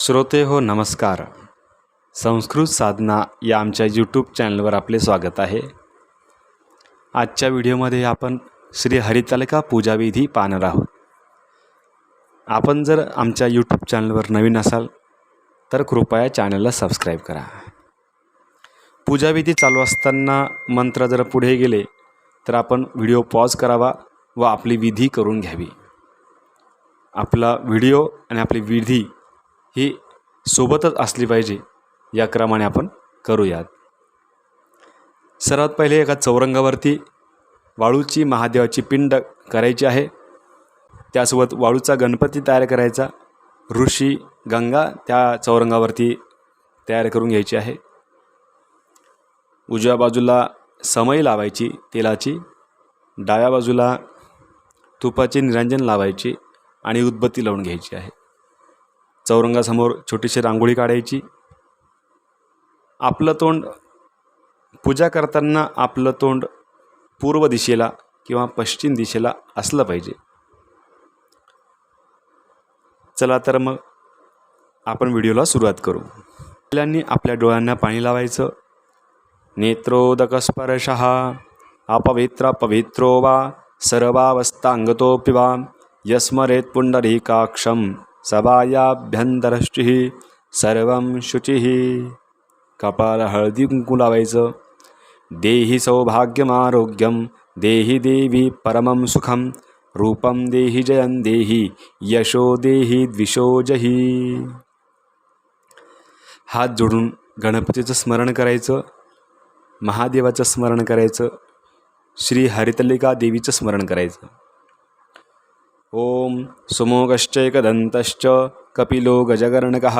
श्रोते हो नमस्कार. संस्कृत साधना या आमच्या यूट्यूब चॅनलवर आपले स्वागत आहे. आजच्या व्हिडिओमध्ये आपण श्री हरितालिका पूजाविधी पाहणार आहोत. आपण जर आमच्या यूट्यूब चॅनलवर नवीन असाल तर कृपया चॅनलला सबस्क्राईब करा. पूजाविधी चालू असताना मंत्र जर पुढे गेले तर आपण व्हिडिओ पॉज करावा व आपली विधी करून घ्यावी. आपला व्हिडिओ आणि आपली विधी ही सोबतच असली पाहिजे या क्रमाने आपण करूयात. सर्वात पहिले एका चौरंगावरती वाळूची महादेवाची पिंड करायची आहे. त्यासोबत वाळूचा गणपती तयार करायचा. ऋषी गंगा त्या चौरंगावरती तयार करून घ्यायची आहे. उजव्या बाजूला समई लावायची तेलाची. डाव्या बाजूला तुपाचे निरंजन लावायची आणि उदबत्ती लावून घ्यायची आहे. चौरंगासमोर छोटीशी रांगोळी काढायची. आपलं तोंड पूजा करताना आपलं तोंड पूर्व दिशेला किंवा पश्चिम दिशेला असलं पाहिजे. चला तर मग आपण व्हिडिओला सुरुवात करू. पहिल्यांनी आपल्या डोळ्यांना पाणी लावायचं. नेत्रोदकस्पर्श अपवित्र पवित्रो वा सर्वावस्थांगतोऽपि वा यस्मरेत् पुंडरीकाक्षम सभायाभ्यंतरष्टिः सर्वं शुचिः। कपाला हळदी कुंकू लावायचं देहि सौभाग्यमारोग्यं देहि देवी परमं सुखं रूपं देहि जयं देही यशो देहि द्विशोजही हात जोडून गणपतीचं स्मरण करायचं महादेवाचं स्मरण करायचं श्री हरितलिका देवीचं स्मरण करायचं। ओम सुमोगश्चैकदन्तश्च कपिलो गजगर्णकः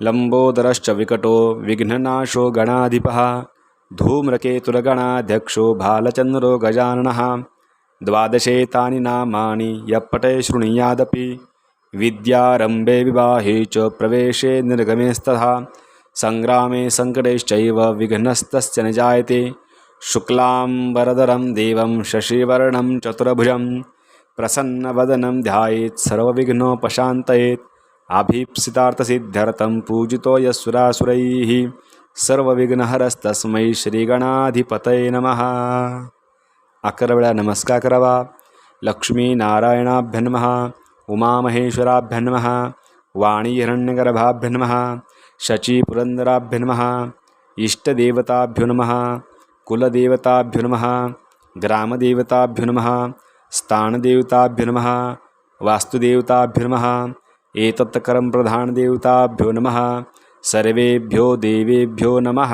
लम्बोदरश्च विकटो विघ्ननाशो गणाधिपः धूम्रकेतुर्गणाध्यक्षो भालचन्द्रो गजाननः द्वादशेतानि नामानि यः पठे शृणुयादपि विद्यारम्भे विवाहे च प्रवेशे निर्गमेस्तथा सङ्ग्रामे सङ्कटेश्चैव विघ्नस्तस्य न जायते शुक्लाम्बरधरं देवं शशिवर्णं चतुर्भुजं प्रसन्नवदनं ध्यायेत् सर्वविघ्नोपशान्तयेत् अभीप्सितार्थसिद्ध्यर्थं पूजितो यस्सुरासुरैः। सर्वविघ्नहरस्तस्मै श्रीगणाधिपतये नमः। अकरा वेळा नमस्कार करावा। लक्ष्मीनारायणाभ्य नमः। उमामहेश्वराभ्य नमः। वाणी हिरण्यगर्भाभ्य नमः। शचीपुरन्दराभ्य नमः। इष्टदेवताभ्यो नमः नमः एतत्करं प्रधानदेवताभ्यो नमः सर्वेभ्यो देवेभ्यो नमः।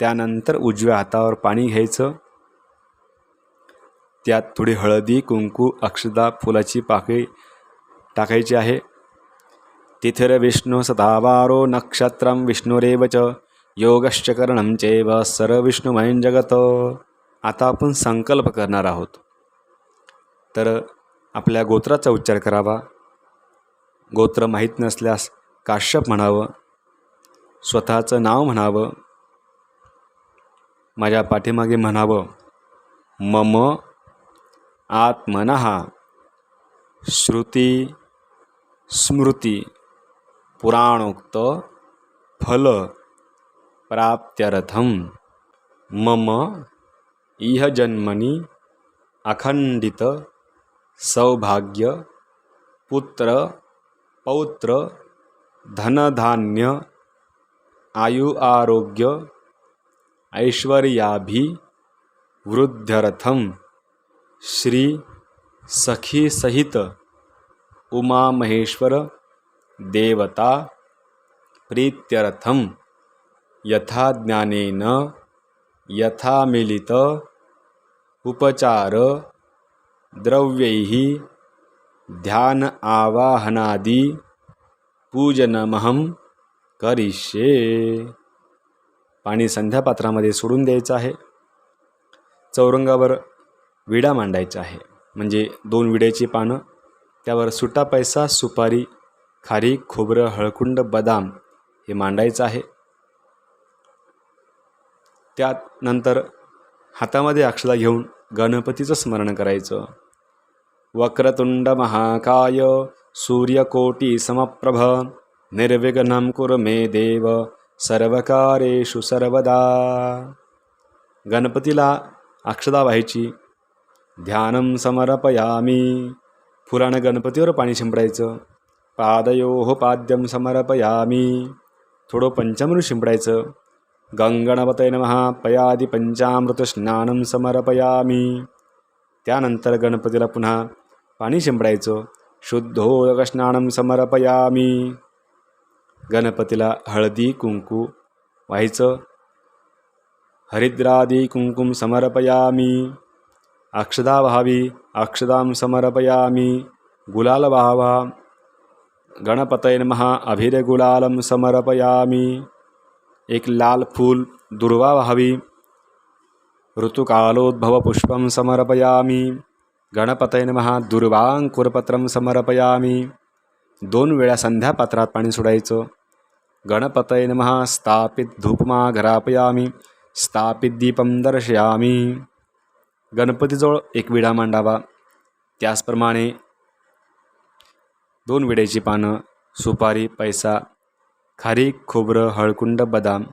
त्यानंतर उजव्या हातावर पाणी घ्यायचं. त्यात थोडी हळदी कुंकू अक्षदा फुलाची पाकळी टाकायची आहे. तिथिर विष्णू सदावारो नक्षत्रं विष्णुरेव च योगश्च करणं चैव सर्व विष्णुमयं जगत। आता आपण संकल्प करणार आहोत. तर आपल्या गोत्राचा उच्चार करावा. गोत्र माहीत नसल्यास काश्यप म्हणावं. स्वतःचं नाव म्हणावं. माझ्या पाठीमागे म्हणावं मम आत्मनः श्रुती स्मृती पुराणोक्त फल प्राप्त्यर्थम मम इह जन्मनि अखंडित सौभाग्य पुत्र पौत्र धनधान्य आयु आरोग्य ऐश्वर्याभि वृद्ध्यर्थं श्री सखी सहित उमामहेश्वर देवता प्रीत्यर्थं यथा ज्ञानेन यथा मिलित उपचार द्रव्यैः ध्यान आवाहनादि पूजनमहम करिष्ये। पाणी संध्यापात्रामध्ये सोडून द्यायचं आहे. चौरंगावर विडा मांडायचा आहे. म्हणजे दोन विड्याची पानं त्यावर सुटा पैसा सुपारी खारी खोबरं हळकुंड बदाम हे मांडायचं आहे. त्यात नंतर हातामध्ये अक्षदा घेऊन गणपतीचं स्मरण करायचं. वक्रतुंड महाकाय सूर्यकोटिसमप्रभ निर्विघ्नं कुरु मे देव सर्वकारेषु सर्वदा. गणपतीला अक्षदा व्हायची. ध्यानं समर्पयामी. फुलानं गणपतीवर पाणी शिंपडायचं. पादयोः पाद्यं समर्पयामी. थोडं पंचामृत शिंपडायचं. गंगणपतय नमः पयादी पंचामृत स्नानं समर्पयामी। त्यानंतर गणपतीला पुन्हा पाणी शिंपडायचं शुद्धोदक स्नानं समर्पयामी। गणपतीला हळदी कुंकू व्हायचं हरिद्रादी कुंकुम समर्पयामी। अक्षदा व्हावी अक्षदां समर्पयामी। गुलाल व्हावा गणपतय नमः अभिरगुलालं समर्पयामी। एक लाल फूल दुर्वा व्हावी ऋतुकालोद्भवपुष्पं समर्पयामी। गणपतय महा दुर्वांकुरपत्रं समर्पयामी। दोन वेळा संध्यापात्रात पाणी सोडायचं। गणपतय महा स्थापित धूपमा घरापयामी। स्थापित दीपं दर्शयामी। गणपतीजवळ एक विडा मांडावा। त्याचप्रमाणे दोन विड्याची पानं सुपारी पैसा खारीक खोबरं हळकुंड बदाम.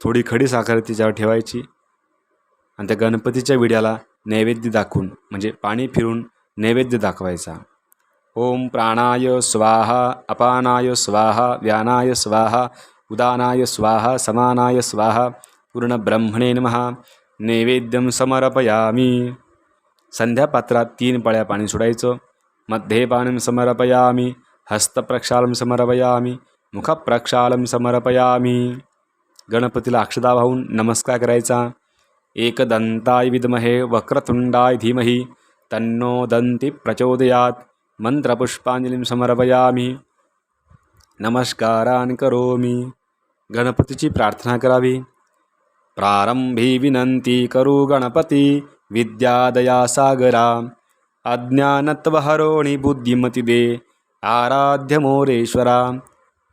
थोडी खडी साखर तिच्यावर ठेवायची आणि त्या गणपतीच्या विड्याला नैवेद्य दाखवून म्हणजे पाणी फिरून नैवेद्य दाखवायचा. ओम प्राणाय स्वाहा अपानाय स्वाहा व्यानाय स्वाहा उदानाय स्वाहा समानाय स्वाहा पूर्ण ब्रह्मणे नमः नैवेद्यं समर्पयामी. संध्यापात्रात तीन पळ्या पाणी सोडायचं मध्ये पानं समर्पयामी. हस्तप्रक्षालं समर्पयामी मुखप्रक्षालं समर्पयामी। गणपतीला अक्षदा वाहून नमस्कार करायचा। एकदंताय विद्महे वक्रतुंडाय धीमहि तन्नो दंती प्रचोदयात। मंत्रपुष्पांजलीं समर्पयामी। नमस्कारान् करोमी। गणपतीची प्रार्थना करावी। प्रारंभी विनंती करू गणपती विद्यादया सागरा। अज्ञानत्वहरोणि बुद्धिमती दे आराध्य मोरेश्वरा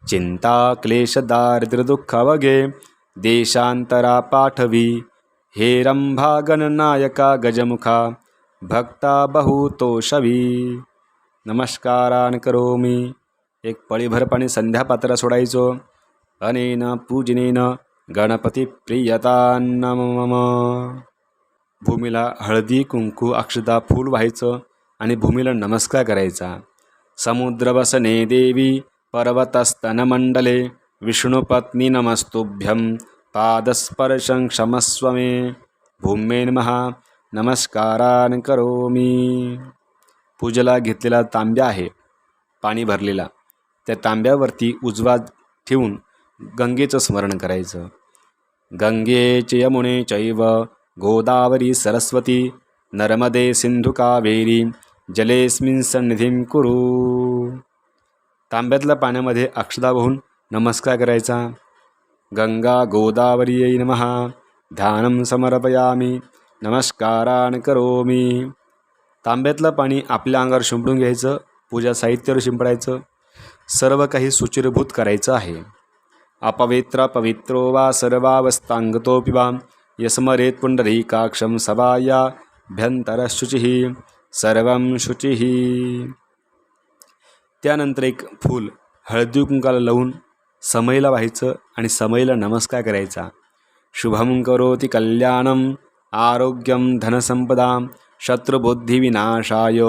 चिंता क्लेश दारिद्र दुःख वगे देशांतरा पाठवी हे रंभा गणनायका गजमुखा भक्ता बहुतोषवी। नमस्कारान करोमी। एक पळीभरपणे संध्यापात्र सोडायचो। अनेन पूजनेन गणपती प्रियतान्नम भूमीला हळदी कुंकू अक्षदा फूल व्हायचं आणि भूमीला नमस्कार करायचा. समुद्रवसने देवी पर्वतस्तनमंडले विष्णुपत्नी नमस्तुभ्यं पादस्पर्शं क्षमस्व मे। भूमे नमः। नमस्कारान करोमी। पूजेला घेतलेला तांब्या आहे पाणी भरलेला. त्या तांब्यावरती उजवा ठेवून गंगेचं स्मरण करायचं. गंगेचे यमुने चैव गोदावरी सरस्वती नर्मदे सिंधु कावेरी जलेस्मिन सन्निधीम कुरु। तांब्यातल्या पाण्यामध्ये अक्षदा वाहून नमस्कार करायचा। गंगा गोदावरी नमः। ध्यानं समर्पयामी। नमस्कारान करोमी। तांब्यातलं पाणी आपल्या अंगावर शिंपडून घ्यायचं पूजा साहित्यावर शिंपडायचं सर्व काही सुचिरभूत करायचं आहे। अपवित्र पवित्रो वा सर्वावस्थांगतोपि वा। पुंडरीकाक्षम सभाया सभायाभ्यंतरशुचिः सर्वं शुचिः। त्यानंतर एक फूल हळदी कुंकाला लावून समईला व्हायचं आणि समईला नमस्कार करायचा. शुभं करोति कल्याणम आरोग्यं धनसंपदा शत्रुबुद्धिविनाशाय।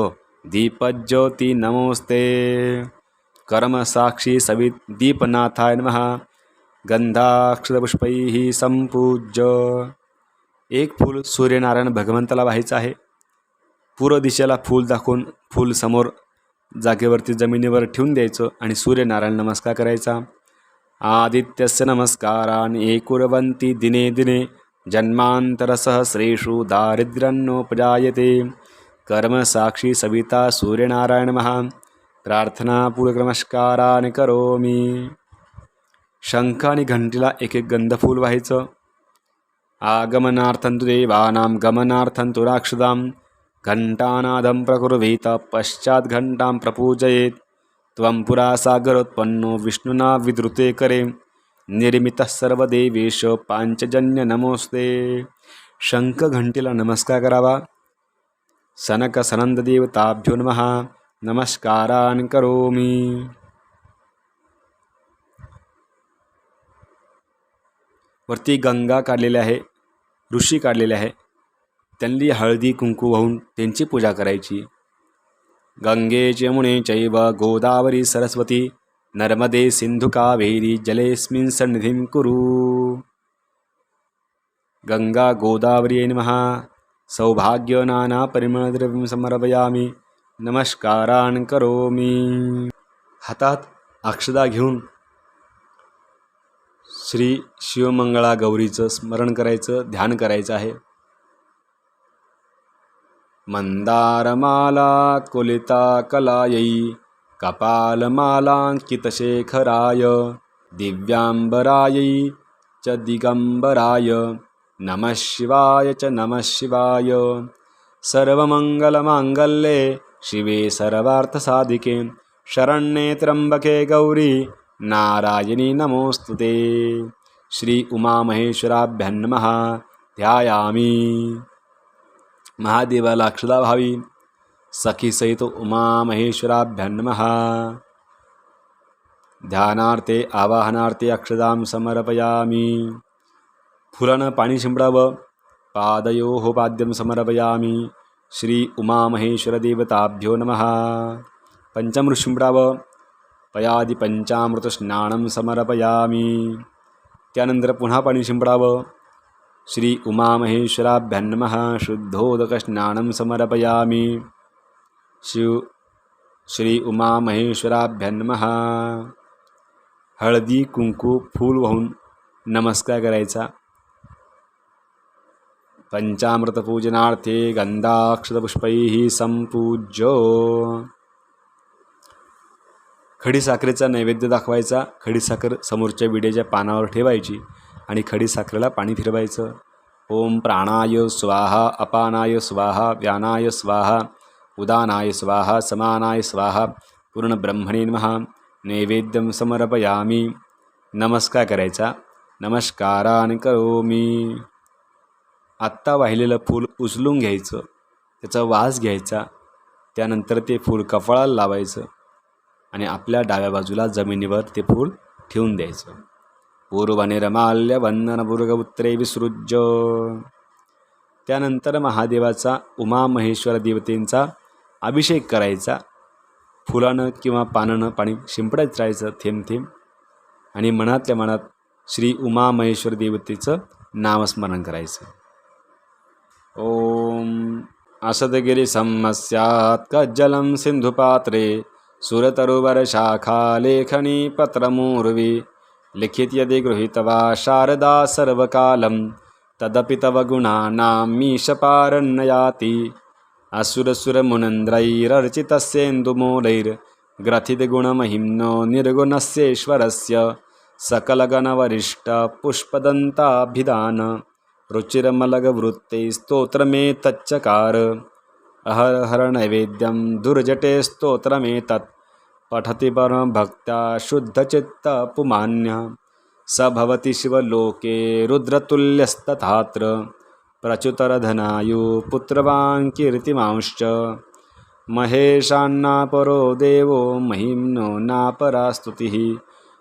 दीपज्योती नमोस्ते। कर्मसाक्षी सवि दीपनाथाय नमः। गंधाक्षरपुष्पैः संपूज्य एक फूल सूर्यनारायण भगवंताला व्हायचं आहे। पूर्व दिशेला फूल दाखवून फूल समोर जागेवरती जमिनीवर ठेवून द्यायचं आणि सूर्यनारायण नमस्कार करायचा. आदित्यस्य नमस्कारान कुर्वन्ति दिने दिने जन्मान्तरसहस्रेषु दारिद्र्यन्नोपजायते। कर्मसाक्षी सविता सूर्यनारायण महान प्रार्थनापूर्वक करो मी शंख आणि घंटीला एक एक गंधफूल व्हायचं। आगमनार्थं तु देवानां गमनार्थं तु राक्षदाम घण्टानादं प्रकुर्वीत पश्चात् घण्टां प्रपूजयेत्। त्वं पुरा सागरोत्पन्नो विष्णुना विद्रुते करे। निर्मितः सर्वदेवेश पाञ्चजन्य नमोस्ते शङ्खघण्टिला नमस्कार करावा। सनकसनन्ददेवताभ्यो नमः। नमस्कारान् करोमि। वरती गंगा काढलेली आहे ऋषी काढलेले आहे। त्यांनी हळदी कुंकू वाहून त्यांची पूजा करायची. गंगे यमुने चैव गोदावरी सरस्वती नर्मदे सिंधु कावेरी जलेस्मिन् सन्निधिं कुरु। गंगा गोदावरी नमः। सौभाग्य नाना परिमळद्रव्यं समर्पयामी। नमस्कारान् करोमी। हातात अक्षदा घेऊन श्री शिवमंगळा गौरीचं स्मरण करायचं ध्यान करायचं आहे. मन्दारमाला कुलिता कलायै कपालमालाङ्कितशेखराय दिव्याम्बरायै च दिगम्बराय नमः शिवाय च नमः शिवाय। सर्वमङ्गलमाङ्गल्ये शिवे सर्वार्थसाधिके शरण्ये त्र्यम्बके गौरी नारायणी नमोऽस्तु ते। श्री उमामहेश्वराभ्यां ध्यायामि। महादेवाला अक्षदा भावी सखीसहित उमामहेश्वराभ्यां नमः। ध्यानार्थे आवाहनार्थे अक्षदां समर्पयामि। फुलानं पाणी शिंपडावं पादयोः पाद्यं समर्पयामि। श्री उमामहेश्वरदेवताभ्यो नमः। पंचामृत शिंपडावं पयादी पंचामृतस्नानं समर्पयामि। त्यानंतर पुन्हा पाणी शिंपडावं श्री उमामहेश्वराभ्यां शुद्धोदकस्नानं समर्पयामि। शिव श्री उमामहेश्वराभ्यां हळदी कुंकू फूल वाहून नमस्कार करायचा। पंचामृतपूजनार्थे गंधाक्षतपुष्पैः संपूज्य। खडीसाखरेचा नैवेद्य दाखवायचा। खडीसाखर समोरच्या विडेच्या पानावर ठेवायची। आणि खडीसाखरेला पाणी फिरवायचं. ओम प्राणाय स्वाहा अपानाय स्वाहा व्यानाय स्वाहा उदानाय स्वाहा समानाय स्वाहा पूर्ण ब्रह्मणे महा नैवेद्यं समर्पयामी. नमस्कार करायचा. नमस्कारान करोमी. आत्ता वाहिलेलं फूल उचलून घ्यायचं. त्याचा वास घ्यायचा. त्यानंतर ते फूल कपाळाला लावायचं. आणि आपल्या डाव्या बाजूला जमिनीवर ते फूल ठेवून द्यायचं. पूर्वनिर्माल्य वंदनपूर्गपुत्रे विसृज्य। त्यानंतर महादेवाचा उमा महेश्वर देवतेंचा अभिषेक करायचा. फुलानं किंवा पानानं पाणी शिंपडायचं राहायचं थेंब थेंब आणि मनातल्या मनात श्री उमा महेश्वर देवतेचं नामस्मरण करायचं. ओम असदगिरी समस्यात कज्जलम सिंधुपात्रे सुरतरुवर शाखा लेखनी पत्रमूर्वी लिखित यदि गृहीतवा शारदा सर्वकालं तदपि तव गुणानां मीशपारण्ययाति असुरसुरमुनन्द्रैरर्चितस्येन्दुमूलैर्ग्रथितगुणमहिम्नो निर्गुणस्येश्वरस्य सकलगणवरिष्ठपुष्पदन्ताभिधान। रुचिरमलगवृत्ते स्तोत्रमेतच्चकार अहरहर नैवेद्यं दुर्जटे स्तोत्रमेतत् पठति परमभक्त्या शुद्धचित्तपुमान्य। स भवति शिवलोके रुद्रतुल्यस्तथात्र। प्रच्युतरधनायु पुत्रवान् कीर्तिमांश्च महेशान्नापरो देवो महिम्नो नापरा स्तुतिः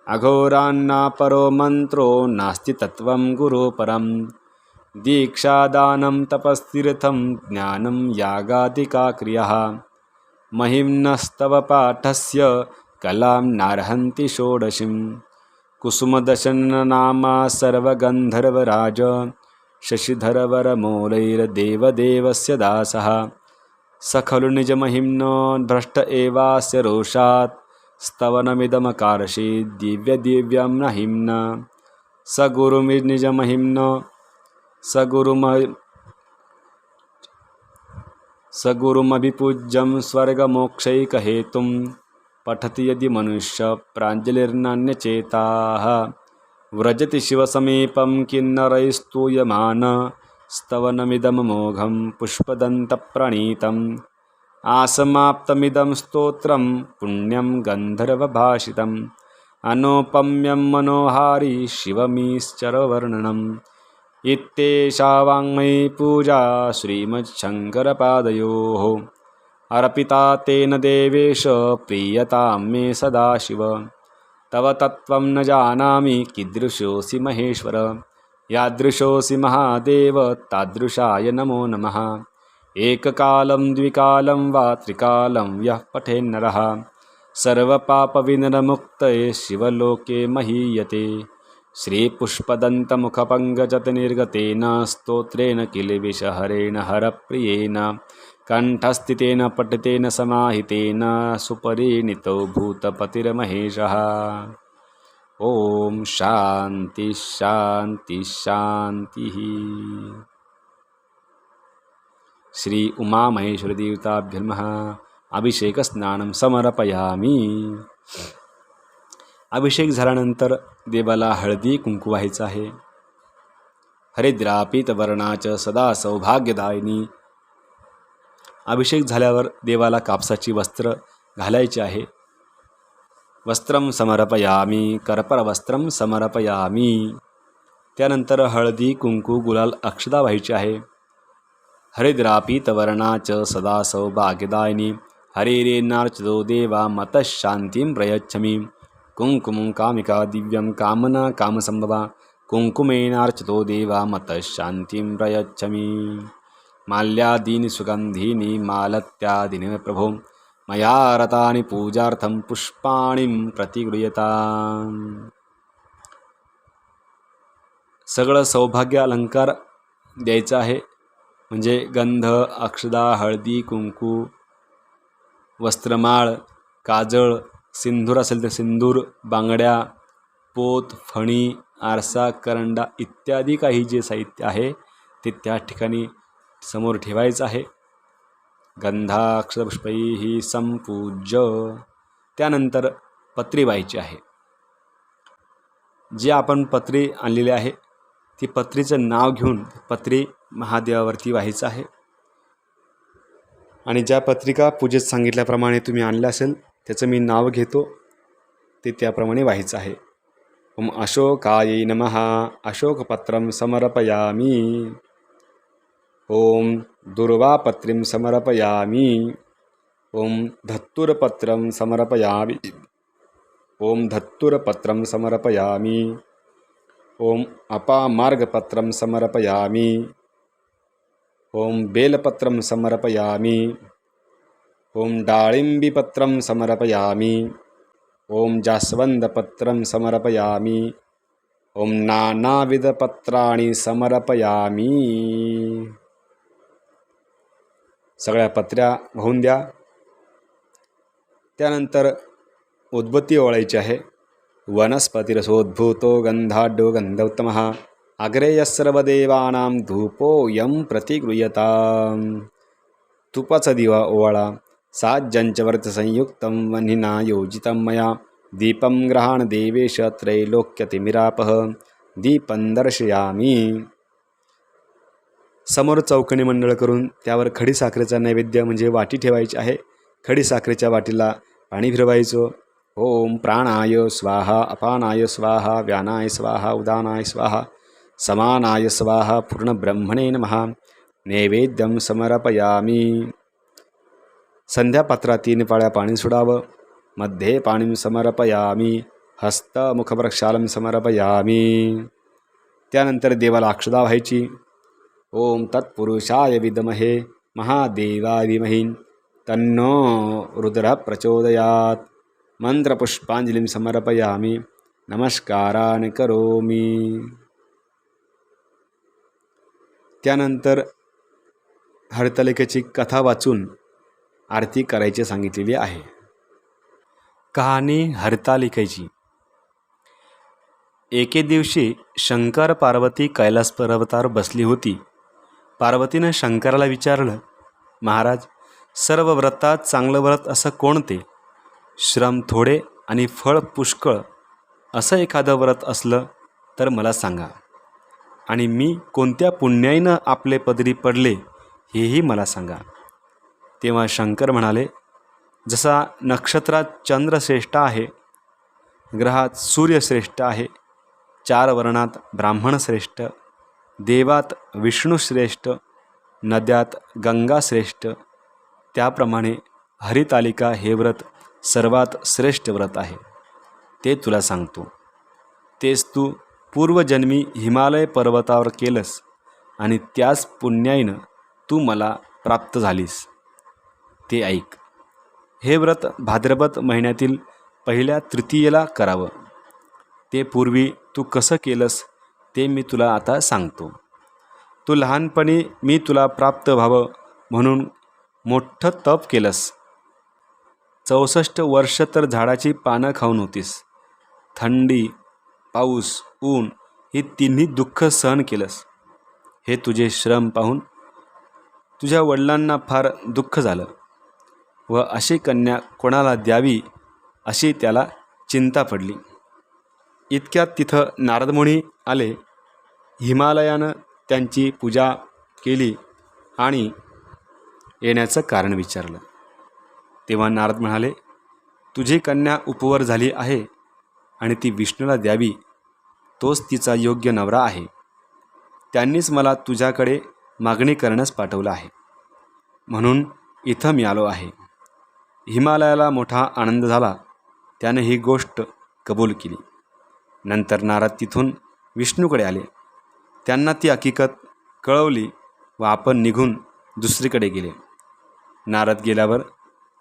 अघोरान्नापरो मन्त्रो नास्ति तत्त्वं गुरुपरं दीक्षादानं तपस्तीर्थं ज्ञानं यागादिका क्रियः महिम्नस्तव पाठस्य कलां नार्हन्ति षोडशीं कुसुमदशननामा सर्वगन्धर्वराज शशिधरवरमूलैर्देवदेवस्य दासः। स खलु निजमहिम्नो भ्रष्ट एवास्य रोषात्। स्तवनमिदमकारशी दिव्यदिव्यं न हिम्न। स गुरुमि निजमहिम्नो स गुरुम स गुरुमभिपूज्यं स्वर्गमोक्षैकहेतुं पठति यदि मनुष्य प्राञ्जलिर्नान्यचेताः व्रजति शिवसमीपं किन्नरैस्तूयमान स्तवनमिदममोघं पुष्पदन्तप्रणीतम्। आसमाप्तमिदं स्तोत्रं पुण्यं गन्धर्वभाषितम्। अनोपम्यं मनोहारी शिवमीश्चरवर्णनम् इत्येषा वाङ्मयी पूजा श्रीमच्छङ्करपादयोः। अर्पिता तेन देवेश प्रीयतां मे सदाशिव। तव तत्त्वं न जानामि कीदृशोऽसि महेश्वर। यादृशोऽसि महादेव तादृशाय नमो नमः। एककालं द्विकालं वा त्रिकालं यः पठेन्नरः। सर्वपापविनरमुक्तये शिवलोके महीयते श्रीपुष्पदन्तमुखपङ्कजतनिर्गतेन स्तोत्रेण किलविषहरेण हरप्रियेण कण्ठस्थितेन पठितेन समाहितेन सुपरिणितो भूतपतिर्महेशः। ॐ शान्ति शान्ति शान्तिः। श्री उमामहेश्वरदेवताभ्यर्मः अभिषेकस्नानं समर्पयामी अभिषेक झाल्यानंतर देवाला हळदी कुंकू व्हायचं आहे. हरिद्रापित वर्णाच सदा सौभाग्यदायिनी. अभिषेक झाल्यावर देवाला कापसाची वस्त्र घालायची आहे. वस्त्रम समर्पयामी कर्परवस्त्रम समर्पयामी. त्यानंतर हळदी कुंकू गुलाल अक्षदा व्हायची आहे. हरिद्रापित वर्णाच सदा सौभाग्यदायिनी. हरिरेनार्चदो देवा मतशांतीं प्रयच्छमि. कुङ्कुमं कामिका दिव्यं कामना कामसम्भवा कुङ्कुमेनार्चितो देवा मतशान्तिं प्रयच्छमि। माल्यादीनि सुगन्धीनि मालत्यादीनि प्रभो मया रतानि पूजार्थं पुष्पाणिं प्रतिगृह्यता। सगळं सौभाग्य अलंकार द्यायचं आहे म्हणजे गंध अक्षदा हळदी कुंकू वस्त्रमाळ काजळ सिंदूर असेल तर सिंदूर बांगड्या पोत फणी आरसा करंडा इत्यादी काही जे साहित्य आहे ते त्या ठिकाणी समोर ठेवायचं आहे. गंधाक्षरपुष्पई ही संपूज्य. त्यानंतर पत्री व्हायची आहे. जे आपण पत्री आणलेली आहे ती पत्रीचं नाव घेऊन पत्री महादेवावरती व्हायचं आहे. आणि ज्या पत्रिका पूजेत सांगितल्याप्रमाणे तुम्ही आणल्या असेल त्याचं मी नाव घेतो. ते त्याप्रमाणे व्हायचं आहे. ओम अशोकायै नमः. अशोकपत्रं समर्पयामी. ओम दुर्वापत्रीं समर्पयामी. ओम धत्तुरपत्रं समर्पयामि. ओम धत्तुरपत्रं समर्पयामी. ओम अपामार्गपत्रं समर्पयामी. ओम बेलपत्रं समर्पयामी ओम डाळिम्बिपत्रं समर्पयामी। ओम जास्वन्दपत्रं समर्पयामी। ओम नानाविधपत्राणि समर्पयामी। सगळ्या पत्र्या वाहून द्या। त्यानंतर उद्बत्ती ओळायची आहे। वनस्पतिरसोद्भूतो गंधाढ्यो गंधोत्तम। अग्रेयसर्वदेवानां धूपोऽयं प्रतिगृह्यतां तुपाचा दिवा ओवाळा। साज्जञ्चवर्तसंयुक्तं वह्निना योजितं मया। दीपं ग्रहाण देवेश त्रैलोक्यतिमिरापः। दीपं दर्शयामी। समोर चौकणी मंडळ करून त्यावर खडीसाखरेचा नैवेद्य म्हणजे वाटी ठेवायची आहे. खडीसाखरेच्या वाटीला पाणी फिरवायचं. ओम प्राणाय स्वाहा अपानाय स्वाहा व्यानाय स्वाहा उदानाय स्वाहा। समानाय स्वाहा पूर्णब्रह्मणे नमः। नैवेद्यं समर्पयामी। संध्यापात्रात तीन पाळ्या पाणी सोडावं. मध्ये पाणी समर्पयामी. हस्तमुखप्रक्षालं समर्पयामी. त्यानंतर देवाला अक्षदा व्हायची. ओम तत्पुरुषाय महादेवा महादेवाय तन्नो रुद्र प्रचोदयात. मंत्रपुष्पांजलीं समर्पयामी. नमस्कारान करोमी. त्यानंतर हरतालिकेची कथा वाचून आरती करायची सांगितलेली आहे. कहाणी हरतालिकेची एके दिवशी शंकर पार्वती कैलास पर्वतावर बसली होती. पार्वतीनं शंकराला विचारलं महाराज सर्व व्रतात चांगलं व्रत असं कोणते श्रम थोडे आणि फळ पुष्कळ. असं एखादं व्रत असलं तर मला सांगा. आणि मी कोणत्या पुण्याईनं आपले पदरी पडले हेही मला सांगा. तेव्हा शंकर म्हणाले जसा नक्षत्रात चंद्र श्रेष्ठ आहे ग्रहात सूर्य श्रेष्ठ आहे चार वर्णात ब्राह्मण श्रेष्ठ देवात विष्णू श्रेष्ठ नद्यात गंगा श्रेष्ठ त्याप्रमाणे हरितालिका हे व्रत सर्वात श्रेष्ठ व्रत आहे. ते तुला सांगतो. तेच तू पूर्वजन्मी हिमालय पर्वतावर केलंस आणि त्याच पुण्याईनं तू मला प्राप्त झालीस. ते ऐक. हे व्रत भाद्रपद महिन्यातील पहिल्या तृतीयेला करावं. ते पूर्वी तू कसं केलंस ते मी तुला आता सांगतो. तू लहानपणी मी तुला प्राप्त व्हावं म्हणून मोठं तप केलंस. चौसष्ट वर्ष तर झाडाची पानं खाऊन होतीस. थंडी पाऊस ऊन ही तिन्ही दुःख सहन केलंस. हे तुझे श्रम पाहून तुझ्या वडिलांना फार दुःख झालं. व अशी कन्या कोणाला द्यावी अशी त्याला चिंता पडली. इतक्यात तिथं नारदमुनी आले. हिमालयानं त्यांची पूजा केली आणि येण्याचं कारण विचारलं. तेव्हा नारद म्हणाले तुझी कन्या उपवर झाली आहे आणि ती विष्णूला द्यावी. तोच तिचा योग्य नवरा आहे. त्यांनीच मला तुझ्याकडे मागणी करण्यास पाठवलं आहे. म्हणून इथं मी आलो आहे. हिमालयाला मोठा आनंद झाला. त्याने ही गोष्ट कबूल केली. नंतर नारद तिथून विष्णूकडे आले. त्यांना ती हकीकत कळवली व आपण निघून दुसरीकडे गेले. नारद गेल्यावर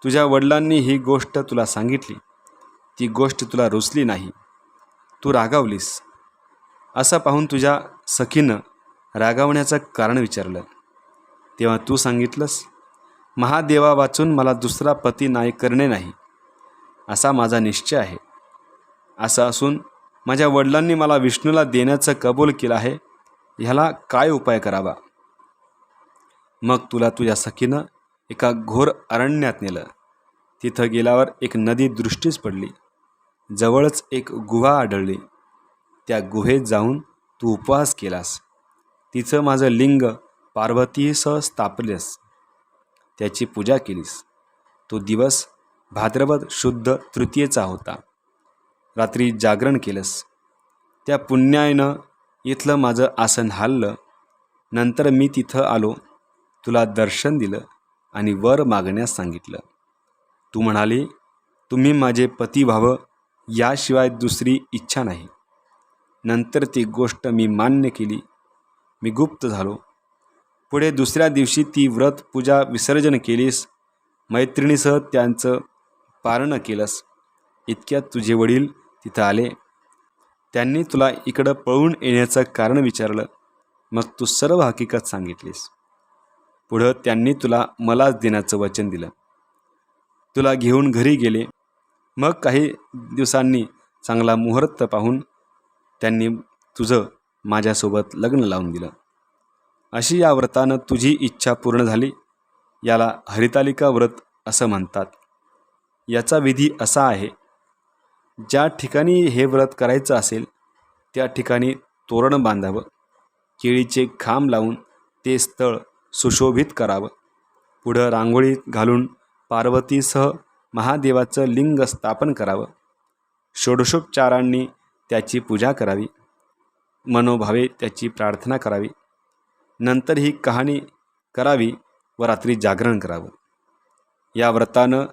तुझ्या वडिलांनी ही गोष्ट तुला सांगितली. ती गोष्ट तुला रुचली नाही. तू रागावलीस. असं पाहून तुझ्या सखीनं रागावण्याचं कारण विचारलं. तेव्हा तू सांगितलंस महादेवा वाचून मला दुसरा पती नाही करणे नाही असा माझा निश्चय आहे. असं असून माझ्या वडिलांनी मला विष्णूला देण्याचं कबूल केलं आहे ह्याला काय उपाय करावा? मग तुला तुझ्या सखीनं एका घोर अरण्यात नेलं. तिथं गेल्यावर एक नदी दृष्टीस पडली. जवळच एक गुहा आढळली. त्या गुहेत जाऊन तू उपवास केलास. तिचं माझं लिंग पार्वतीसह स्थापलेस. त्याची पूजा केलीस. तो दिवस भाद्रपद शुद्ध तृतीयेचा होता. रात्री जागरण केलंस. त्या पुण्यायनं इथलं माझं आसन हाललं. नंतर मी तिथं आलो. तुला दर्शन दिलं आणि वर मागण्यास सांगितलं. तू म्हणाली तुम्ही माझे पती व्हावं याशिवाय दुसरी इच्छा नाही. नंतर ती गोष्ट मी मान्य केली. मी गुप्त झालो. पुढे दुसऱ्या दिवशी ती व्रत पूजा विसर्जन केलीस मैत्रिणीसह त्यांचं पारणं केलंस. इतक्यात तुझे वडील तिथं आले. त्यांनी तुला इकडं पळून येण्याचं कारण विचारलं. मग तू सर्व हकीकत सांगितलीस. पुढं त्यांनी तुला मलाच देण्याचं वचन दिलं. तुला घेऊन घरी गेले. मग काही दिवसांनी चांगला मुहूर्त पाहून त्यांनी तुझं माझ्यासोबत लग्न लावून दिलं. अशी या व्रतानं तुझी इच्छा पूर्ण झाली? याला हरितालिका व्रत असं म्हणतात. याचा विधी असा आहे ज्या ठिकाणी हे व्रत करायचं असेल त्या ठिकाणी तोरण बांधावं केळीचे खांब लावून ते स्थळ सुशोभित करावं. पुढं रांगोळी घालून पार्वतीसह महादेवाचं लिंग स्थापन करावं. षोडशोपचारांनी त्याची पूजा करावी. मनोभावे त्याची प्रार्थना करावी. नंतर ही कहाणी करावी व रात्री जागरण करावं. या व्रतानं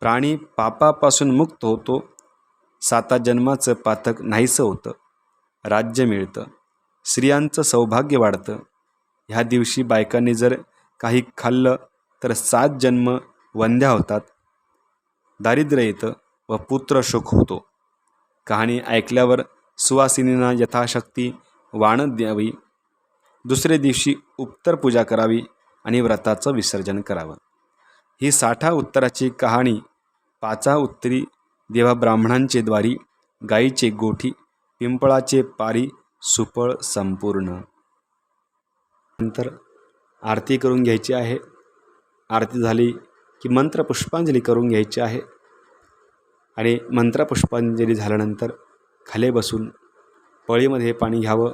प्राणी पापापासून मुक्त होतो. साता जन्माचं पाथक नाहीसं होतं. राज्य मिळतं. स्त्रियांचं सौभाग्य वाढतं. ह्या दिवशी बायकांनी जर काही खाल्लं तर सात जन्म वंध्या होतात. दारिद्र्य येतं व पुत्र शोक होतो. कहाणी ऐकल्यावर सुवासिनींना यथाशक्ती वाण द्यावी. दुसरे दिवशी उत्तर पूजा करावी आणि व्रताचं विसर्जन करावं. ही साठा उत्तराची कहाणी पाचा उत्तरी देवा ब्राह्मणांचे द्वारी गाईचे गोठी पिंपळाचे पारी सुपळ संपूर्ण. नंतर आरती करून घ्यायची आहे. आरती झाली की मंत्र पुष्पांजली करून घ्यायची आहे. आणि मंत्र पुष्पांजली झाल्यानंतर खाली बसून पळीमध्ये पाणी घ्यावं.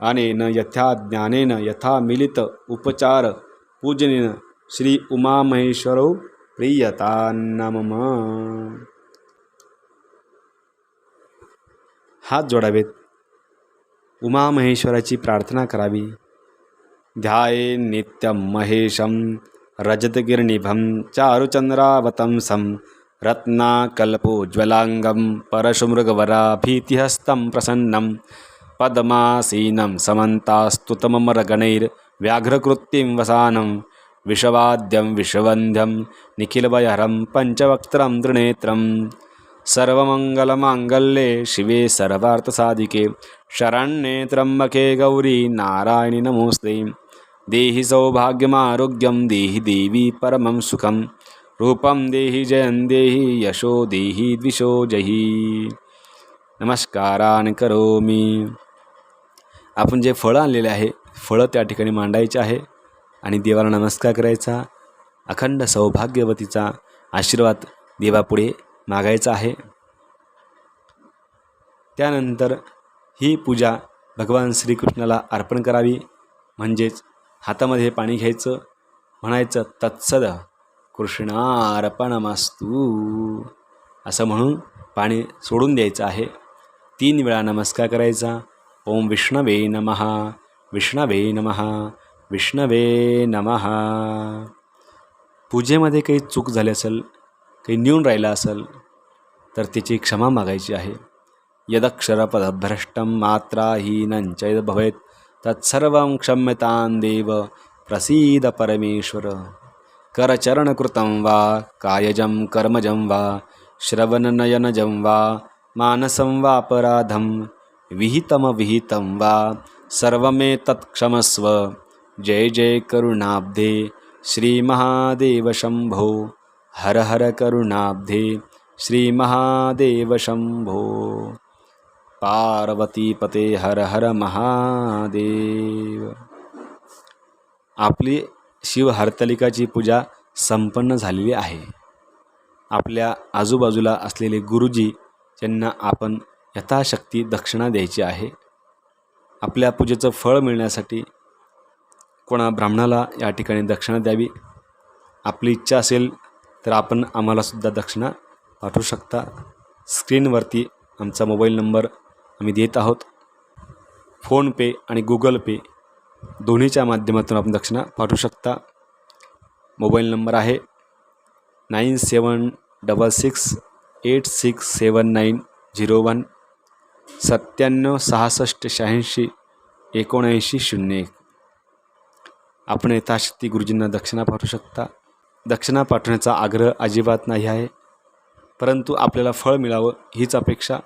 अनेन यथा ज्ञानेन यथा मिलित उपचार पूजनेन श्री उमामहेश्वरौ प्रियता नमम हात जोडावेत. उमामहेश्वराची प्रार्थना करावी. ध्याये नित्यं महेशं रजतगिर्निभं चारुचन्द्रावतंसं रत्नाकल्पोज्ज्वलाङ्गं परशुमृगवराभीतिहस्तं प्रसन्नं पद्मासीनं समन्तास्तुतममरगणैर्व्याघ्रकृत्तिं वसानं विषवाद्यं विषवन्ध्यं निखिलवयहरं पञ्चवक्त्रं त्रिनेत्रं सर्वमङ्गलमाङ्गल्ये शिवे सर्वार्थसाधिके शरण्ये त्र्यम्बके गौरी नारायणि नमोऽस्ते। देहि सौभाग्यमारोग्यं देहि देवी परमं सुखं। रूपं देहि जयं देहि यशो देहि द्विषो जही। नमस्कारान करोमी। आपण जे फळं आणलेले आहे फळं त्या ठिकाणी मांडायचे आहे आणि देवाला नमस्कार करायचा. अखंड सौभाग्यवतीचा आशीर्वाद देवापुढे मागायचा आहे. त्यानंतर ही पूजा भगवान श्रीकृष्णाला अर्पण करावी. म्हणजेच हातामध्ये पाणी घ्यायचं. म्हणायचं तत्सद कृष्णार्पणमस्तू. असं म्हणून पाणी सोडून द्यायचं आहे. तीन वेळा नमस्कार करायचा. ओम विष्णवे नमः विष्णवे नमः विष्णवे नमः. पूजेमध्ये काही चूक झाली असेल काही न्यून राहिला असेल तर त्याची क्षमा मागायची आहे. यदक्षरपदभ्रष्टं मात्राहीनं च यद् भवेत् तत्सर्वं क्षम्यतां देव प्रसीद परमेश्वर. करचरणकृतं वा कायजं कर्मजं वा श्रवणनयनजं वा मानसं वापराधं विहितमविहितं वा सर्वमेतत्क्षमस्व। जय जय करुणाब्धे श्रीमहादेव शंभो हर हर करुणाब्धे श्रीमहादेव शंभो पार्वतीपते हर हर महादेव। आपली शिव हरतालिकाची पूजा संपन्न झालेली आहे. आपल्या आजूबाजूला असलेले गुरुजी ज्यांना आपण यथाशक्ती दक्षिणा द्यायची आहे. आपल्या पूजेचं फळ मिळण्यासाठी कोणा ब्राह्मणाला या ठिकाणी दक्षिणा द्यावी. आपली इच्छा असेल तर आपण आम्हालासुद्धा दक्षिणा पाठवू शकता. स्क्रीनवरती आमचा मोबाईल नंबर आम्ही देत आहोत. फोनपे आणि गुगल पे दोन्हीच्या माध्यमातून आपण दक्षिणा पाठवू शकता. मोबाईल नंबर आहे nine seven double six eight six seven nine zero one. सत्त्याण्णव सहासष्ट शहाऐंशी एकोणऐंशी शून्य एक. आपण यथाशक्ती गुरुजींना दक्षिणा पाठवू शकता. दक्षिणा पाठवण्याचा आग्रह अजिबात नाही आहे. परंतु आपल्याला फळ मिळावं हीच अपेक्षा.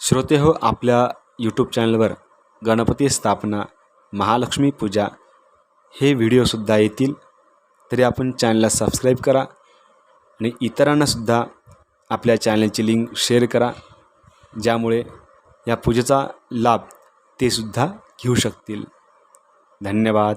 श्रोते हो आपल्या यूट्यूब चॅनलवर गणपती स्थापना महालक्ष्मी पूजा हे व्हिडिओसुद्धा येतील. तरी आपण चॅनलला सबस्क्राईब करा आणि इतरांनासुद्धा आपल्या चॅनलची लिंक शेअर करा. ज्यामुळे या पूजेचा लाभ ते सुद्धा घेऊ शकतील. धन्यवाद.